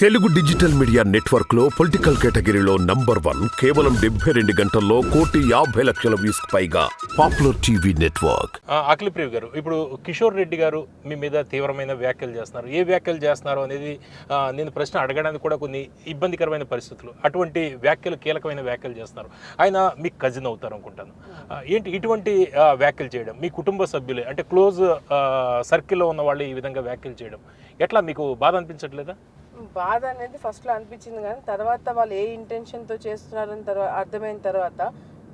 Telugu digital media నెట్వర్క్లో political కేటగిరీలో number one కేవలం డెబ్బై రెండు గంటల్లో కోటి యాభై లక్షల వ్యూస్ పైగా పాపులర్ టీవీ నెట్వర్క్. ఆ, అఖిలప్రియ గారు ఇప్పుడు కిషోర్ రెడ్డి గారు మీ మీద తీవ్రమైన వ్యాఖ్యలు చేస్తున్నారు. ఏ వ్యాఖ్యలు చేస్తున్నారు అనేది నేను ప్రశ్న అడగడానికి కూడా కొన్ని ఇబ్బందికరమైన పరిస్థితులు. అటువంటి వ్యాఖ్యలు కీలకమైన వ్యాఖ్యలు చేస్తున్నారు. ఆయన మీకు కజిన్ అవుతారు అనుకుంటాను. ఏంటి ఇటువంటి వ్యాఖ్యలు చేయడం? మీ కుటుంబ సభ్యులే అంటే క్లోజ్ సర్కిల్లో ఉన్న వాళ్ళు ఈ విధంగా వ్యాఖ్యలు చేయడం. ఎట్లా మీకు బాధ అనిపించట్లేదా? బాధ అనేది ఫస్ట్లో అనిపించింది కానీ తర్వాత వాళ్ళు ఏ ఇంటెన్షన్తో చేస్తున్నారని తర్వాత అర్థమైన తర్వాత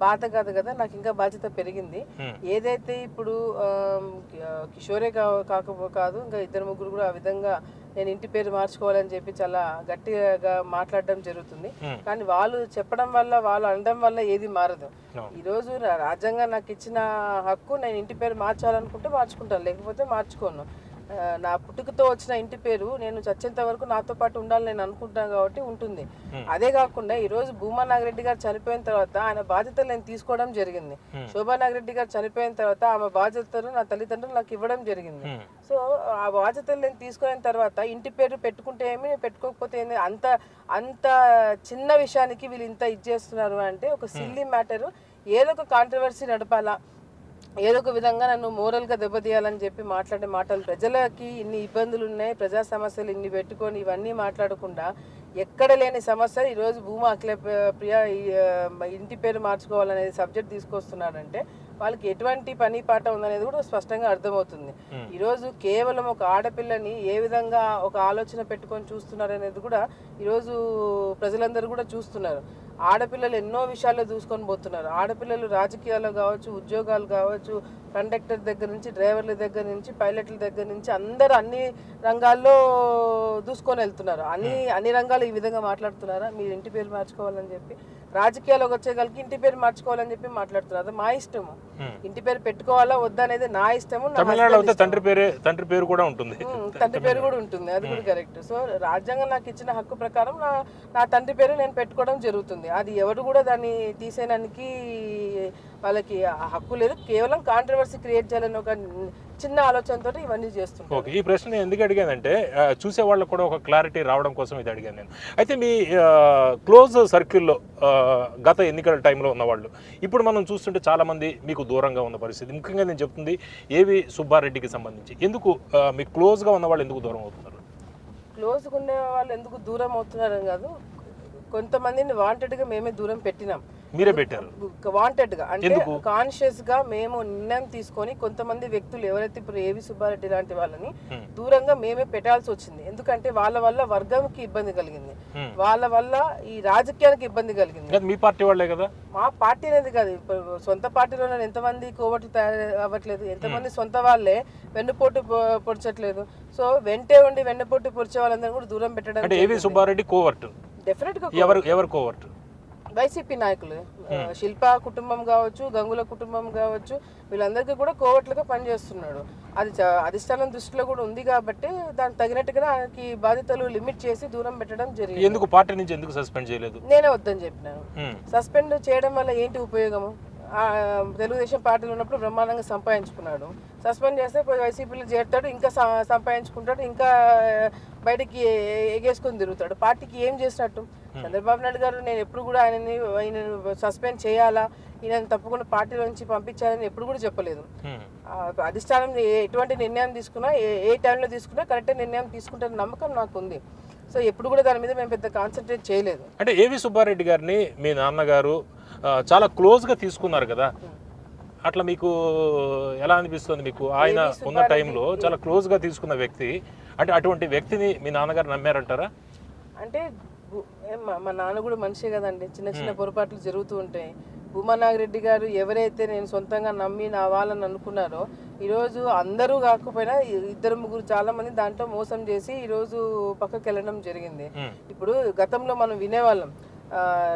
బాధ కాదు కదా నాకు ఇంకా బాధ్యత పెరిగింది. ఏదైతే ఇప్పుడు కిషోరే కా కాకపో కాదు ఇంకా ఇద్దరు ముగ్గురు కూడా ఆ విధంగా నేను ఇంటి పేరు మార్చుకోవాలని చెప్పి చాలా గట్టిగా మాట్లాడడం జరుగుతుంది. కానీ వాళ్ళు చెప్పడం వల్ల వాళ్ళు అనడం వల్ల ఏది మారదు. ఈరోజు రాజ్యాంగం నాకు ఇచ్చిన హక్కు నేను ఇంటి పేరు మార్చాలనుకుంటే మార్చుకుంటాను లేకపోతే మార్చుకోను నా పుట్టుకతో వచ్చిన ఇంటి పేరు నేను చచ్చేంత వరకు నాతో పాటు ఉండాలని నేను అనుకుంటాను కాబట్టి ఉంటుంది. అదే కాకుండా ఈ రోజు భూమా నాగిరెడ్డి గారు చనిపోయిన తర్వాత ఆయన బాధ్యతలు నేను తీసుకోవడం జరిగింది. శోభా నాగిరెడ్డి గారు చనిపోయిన తర్వాత ఆమె బాధ్యతలు నా తల్లిదండ్రులు నాకు ఇవ్వడం జరిగింది. సో ఆ బాధ్యతలు నేను తీసుకున్న తర్వాత ఇంటి పేరు పెట్టుకుంటే ఏమి పెట్టుకోకపోతే ఏంది? అంత అంత చిన్న విషయానికి వీళ్ళు ఇంత ఇచ్చేస్తున్నారు అంటే ఒక సిల్లీ మ్యాటర్. ఏదో ఒక కాంట్రవర్సీ నడపాలా? ఏదో ఒక విధంగా నన్ను మోరల్గా దెబ్బతీయాలని చెప్పి మాట్లాడే మాటలు ప్రజలకి ఇన్ని ఇబ్బందులు ఉన్నాయి ప్రజా సమస్యలు ఇన్ని పెట్టుకొని ఇవన్నీ మాట్లాడకుండా ఎక్కడ లేని సమస్య ఈరోజు భూమా అఖిల ప్ర- ప్రియ ఇంటి పేరు మార్చుకోవాలనేది సబ్జెక్ట్ తీసుకొస్తున్నారంటే వాళ్ళకి ఎటువంటి పని పాట ఉందనేది కూడా స్పష్టంగా అర్థమవుతుంది. ఈరోజు కేవలం ఒక ఆడపిల్లని ఏ విధంగా ఒక ఆలోచన పెట్టుకొని చూస్తున్నారు అనేది కూడా ఈరోజు ప్రజలందరూ కూడా చూస్తున్నారు ఆడపిల్లలు ఎన్నో విషయాల్లో దూసుకొని పోతున్నారు. ఆడపిల్లలు రాజకీయాల్లో కావచ్చు ఉద్యోగాలు కావచ్చు కండక్టర్ దగ్గర నుంచి డ్రైవర్ల దగ్గర నుంచి పైలట్ల దగ్గర నుంచి అందరూ అన్ని రంగాల్లో దూసుకొని వెళ్తున్నారు. అన్ని అన్ని రంగాలు ఈ విధంగా మాట్లాడుతున్నారా? మీరు ఇంటి పేరు మార్చుకోవాలని చెప్పి రాజకీయాల్లోకి వచ్చేగలికి ఇంటి పేరు మార్చుకోవాలని చెప్పి మాట్లాడుతున్నారు. అది మా ఇష్టము. Hmm. ఇంటి పేరు పెట్టుకోవాలా వద్దా అనేది నా ఇష్టము అయితే ఇష్టము. తండ్రి పేరే తండ్రి పేరు కూడా ఉంటుంది. తండ్రి పేరు కూడా ఉంటుంది అది కూడా కరెక్ట్. సో రాజ్యాంగం నాకు ఇచ్చిన హక్కు ప్రకారం నా నా తండ్రి పేరు నేను పెట్టుకోవడం జరుగుతుంది. అది ఎవరు కూడా దాన్ని తీసేయడానికి వాళ్ళకి ఆ హక్కు లేదు. కేవలం కాంట్రవర్సీ క్రియేట్ చేయాలని ఒక చిన్న ఆలోచనతో ఇవన్నీ చేస్తుంటారు. ఓకే ఈ ప్రశ్న నేను ఎందుకు అడిగానంటే చూసే వాళ్ళకు కూడా ఒక క్లారిటీ రావడం కోసం ఇది అడిగాను నేను. అయితే మీ క్లోజ్ సర్కిల్లో గత ఎన్నికల టైంలో ఉన్నవాళ్ళు ఇప్పుడు మనం చూస్తుంటే చాలామంది మీకు దూరంగా ఉన్న పరిస్థితి. ముఖ్యంగా నేను చెప్తుంది ఏవి సుబ్బారెడ్డికి సంబంధించి. ఎందుకు మీకు క్లోజ్గా ఉన్న వాళ్ళు ఎందుకు దూరం అవుతున్నారు? క్లోజ్గా ఉండే వాళ్ళు ఎందుకు దూరం అవుతున్నారని కాదు. కొంతమందిని వాంటెడ్గా మేమే దూరం పెట్టినాం. మీరే పెట్టారు. వాంటెడ్గా అంటే? కాన్షియస్గా మేము నిర్ణయం తీసుకొని కొంతమంది వ్యక్తులు ఎవరైతే ఇప్పుడు ఏవి సుబ్బారెడ్డి లాంటి వాళ్ళని. దూరంగా మేమే పెట్టాల్సి వచ్చింది. ఎందుకంటే వాళ్ళ వల్ల వర్గంకి ఇబ్బంది కలిగింది. వాళ్ళ వల్ల ఈ రాజకీయానికి ఇబ్బంది కలిగింది. మీ పార్టీ వాళ్ళే కదా? మా పార్టీ అనేది కాదు. సొంత పార్టీలో ఎంతమంది కోవట్లు తయారు అవ్వట్లేదు ఎంతమంది సొంత వాళ్ళే వెన్నుపోటు పొడిచట్లేదు. సో వెంటే ఉండి వెన్నుపోటు పొడిచే వాళ్ళందరూ కూడా దూరం పెట్టడం ఏవి సుబ్బారెడ్డి కోవర్ట్ డెఫినెట్గా ఎవరు ఎవరు కోవర్ట్ వైసీపీ నాయకులు ఆ, శిల్ప కుటుంబం కావచ్చు గంగుల కుటుంబం కావచ్చు వీళ్ళందరికీ కూడా కోవట్లుగా పనిచేస్తున్నాడు. అది అధిష్టానం దృష్టిలో కూడా ఉంది కాబట్టి దానికి తగినట్టుగా ఆయనకి బాధ్యతలు లిమిట్ చేసి దూరం పెట్టడం జరిగింది. ఎందుకు? పార్టీ నుంచి ఎందుకు సస్పెండ్ చేయలేదు? నేనే వద్దని చెప్పినాను. Hmm. సస్పెండ్ చేయడం వల్ల ఏంటి ఉపయోగము? తెలుగుదేశం పార్టీలో ఉన్నప్పుడు బ్రహ్మాండంగా సంపాదించుకున్నాడు. సస్పెండ్ చేస్తే వైసీపీలో చేరుతాడు ఇంకా సంపాదించుకుంటాడు ఇంకా బయటికి ఎగేసుకొని తిరుగుతాడు. పార్టీకి ఏం చేసినట్టు? చంద్రబాబు నాయుడు గారు నేను ఎప్పుడు కూడా ఆయనని ఆయన సస్పెండ్ చేయాలా? ఈయన తప్పకుండా పార్టీలో నుంచి పంపించాలని ఎప్పుడు కూడా చెప్పలేదు. Hmm. అధిష్టానం ఎటువంటి నిర్ణయం తీసుకున్నా ఏ ఏ టైంలో తీసుకున్నా కరెక్ట్ నిర్ణయం తీసుకుంటారని నమ్మకం నాకు ఉంది సో ఎప్పుడు కూడా దాని మీద మేము పెద్ద కాన్సన్ట్రేట్ చేయలేదు. అంటే ఏవి సుబ్బారెడ్డి గారిని మీ నాన్నగారు చాలా క్లోజ్గా తీసుకున్నారు కదా? అట్లా మీకు ఎలా అనిపిస్తుంది మీకు? ఆయన ఉన్న? టైంలో చాలా క్లోజ్గా తీసుకున్న వ్యక్తి అంటే అటువంటి వ్యక్తిని మీ నాన్నగారు నమ్మారంటారా? అంటే మా మా నాన్న కూడా మనిషే కదండి. చిన్న చిన్న పొరపాట్లు జరుగుతూ ఉంటాయి. భూమనాగిరెడ్డి గారు ఎవరైతే నేను సొంతంగా నమ్మి నా వాళ్ళని అనుకున్నారో ఈరోజు అందరూ కాకపోయినా ఇద్దరు ముగ్గురు చాలా మంది దాంట్లో మోసం చేసి ఈరోజు పక్కకి వెళ్ళడం జరిగింది. ఇప్పుడు గతంలో మనం వినేవాళ్ళం.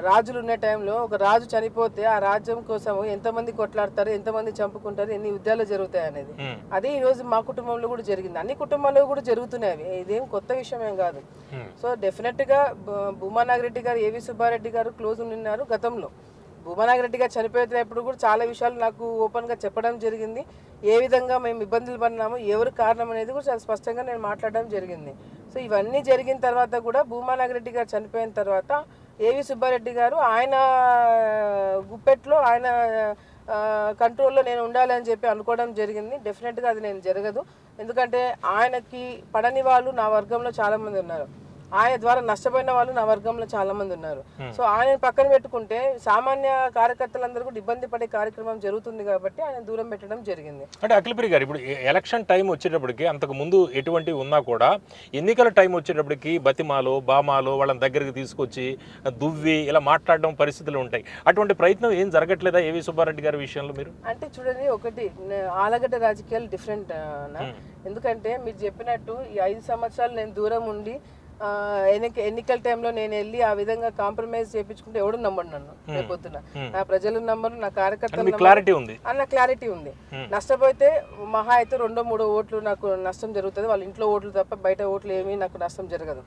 రాజులు ఉన్న టైంలో ఒక రాజు చనిపోతే ఆ రాజ్యం కోసం ఎంతమంది కొట్లాడతారు ఎంతమంది చంపుకుంటారు ఎన్ని యుద్ధాలు జరుగుతాయి అనేది. అదే ఈ రోజు మా కుటుంబంలో కూడా జరిగింది అన్ని కుటుంబాల్లో కూడా జరుగుతున్నాయి అవి. ఇదేం కొత్త విషయం ఏం కాదు. సో డెఫినెట్గా భూ- భూమా నాగిరెడ్డి గారు ఏవి సుబ్బారెడ్డి గారు క్లోజ్ ఉన్నారు గతంలో భూమనాగరెడ్డి గారు చనిపోయినప్పుడు కూడా చాలా విషయాలు నాకు ఓపెన్గా చెప్పడం జరిగింది ఏ విధంగా మేము ఇబ్బందులు పడినాము ఎవరు కారణం అనేది కూడా చాలా స్పష్టంగా నేను మాట్లాడడం జరిగింది సో ఇవన్నీ జరిగిన తర్వాత కూడా భూమానాగరెడ్డి గారు చనిపోయిన తర్వాత ఏవి సుబ్బారెడ్డి గారు ఆయన గుప్పెట్లో ఆయన కంట్రోల్లో నేను ఉండాలి అని చెప్పి అనుకోవడం జరిగింది. డెఫినెట్గా అది నేను జరగదు. ఎందుకంటే ఆయనకి పడని వాళ్ళు నా వర్గంలో చాలామంది ఉన్నారు. ఆయన ద్వారా నష్టపోయిన వాళ్ళు నా వర్గంలో చాలా మంది ఉన్నారు. సో ఆయన పక్కన పెట్టుకుంటే సామాన్య కార్యకర్తలందరూ కూడా ఇబ్బంది పడే కార్యక్రమం జరుగుతుంది కాబట్టి ఆయన దూరం పెట్టడం జరిగింది. అంటే అఖిలప్రియ గారు ఇప్పుడు ఎలక్షన్ టైం వచ్చేటప్పటికి అంతకు ముందు ఎటువంటి ఉన్నా కూడా ఎన్నికల టైం వచ్చేటప్పటికి బతిమాలో బామాలో వాళ్ళని దగ్గరికి తీసుకొచ్చి దువ్వి ఇలా మాట్లాడడం పరిస్థితులు ఉంటాయి. అటువంటి ప్రయత్నం ఏం జరగట్లేదా ఏవి సుబ్బారెడ్డి గారి విషయంలో మీరు? అంటే చూడండి ఒకటి ఆలగడ్డ రాజకీయాలు డిఫరెంట్ ఎందుకంటే మీరు చెప్పినట్టు ఈ ఐదు సంవత్సరాలు నేను దూరం ఉండి ఎన్నిక ఎన్నికల టైంలో నేను వెళ్ళి ఆ విధంగా కాంప్రమైజ్ చేయించుకుంటే ఎవడు నమ్మడు నన్ను రేపొద్దున నా ప్రజలు నమ్మరు నా కార్యకర్తలు మీకు క్లారిటీ ఉంది. అన్న క్లారిటీ ఉంది. నష్టపోతే మహా అయితే రెండో మూడో ఓట్లు నాకు నష్టం జరుగుతుంది. వాళ్ళ ఇంట్లో ఓట్లు తప్ప బయట ఓట్లు ఏమీ నాకు నష్టం జరగదు.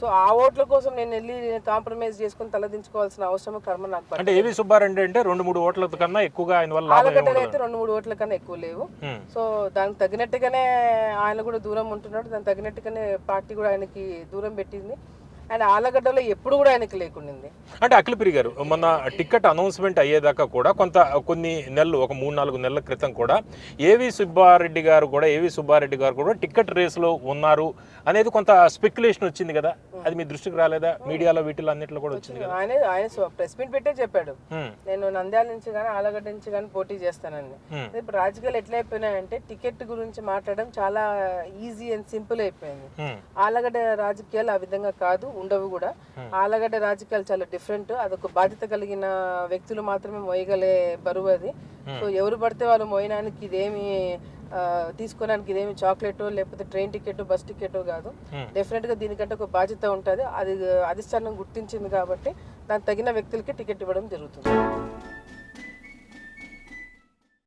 సో ఆ ఓట్ల కోసం నేను వెళ్ళి కాంప్రమైజ్ చేసుకుని తలదించుకోవాల్సిన అవసరం కర్మ నాకు. అంటే ఏవి సుబ్బారెడ్డి అంటే రెండు మూడు ఓట్ల కన్నా ఎక్కువగా ఆయన వల్ల ఆలగడ్డలు అయితే రెండు మూడు ఓట్ల కన్నా ఎక్కువ లేవు. సో దానికి తగినట్టుగానే ఆయన కూడా దూరం ఉంటున్నాడు. దానికి తగినట్టుగానే పార్టీ కూడా ఆయనకి దూరం పెట్టింది. అండ్ ఆలగడ్డలో ఎప్పుడు కూడా ఆయనకి లేకుండింది. అంటే అఖిలప్రియ గారు మొన్న టికెట్ అనౌన్స్మెంట్ అయ్యేదాకా కూడా కొంత కొన్ని నెలలు ఒక మూడు నాలుగు నెలల క్రితం కూడా ఏవి సుబ్బారెడ్డి గారు కూడా ఏవి సుబ్బారెడ్డి గారు కూడా టికెట్ రేసులో ఉన్నారు అనేది కొంత స్పెక్యులేషన్ వచ్చింది కదా? అది మీ దృష్టికి రాలేదా? మీడియాలో వీటిలో అన్నిట్లో కూడా వచ్చింది కదా? ఆయన ఆయన ప్రెస్ మీట్ పెట్టే చెప్పాడు. హ్మ్. నేను నంద్యాల నుంచి కానీ ఆలగడ్డ నుంచి కానీ పోటీ చేస్తానని. Hmm. ఇప్పుడు రాజకీయాలు ఎట్లా అయిపోయినాయంటే టికెట్ గురించి మాట్లాడడం చాలా ఈజీ అండ్ సింపుల్ అయిపోయింది. ఆలగడ్డ రాజకీయాలు ఆ విధంగా కాదు. ఉండవు కూడా. ఆలగడ్డ రాజకీయాలు చాలా డిఫరెంట్ అదొక బాధ్యత కలిగిన వ్యక్తులు మాత్రమే మోయగలే బరువు అది. సో ఎవరు పడితే వాళ్ళు మోయడానికి ఇదేమి తీసుకోవడానికి ఇదేమి చాక్లెట్ లేకపోతే ట్రైన్ టికెట్ బస్ టికెట్ కాదు. Hmm. డెఫినెట్గా దీనికంటే ఒక బాధ్యత ఉంటుంది. అది అధిష్టానం గుర్తించింది కాబట్టి దానికి తగిన వ్యక్తులకి టికెట్ ఇవ్వడం జరుగుతుంది.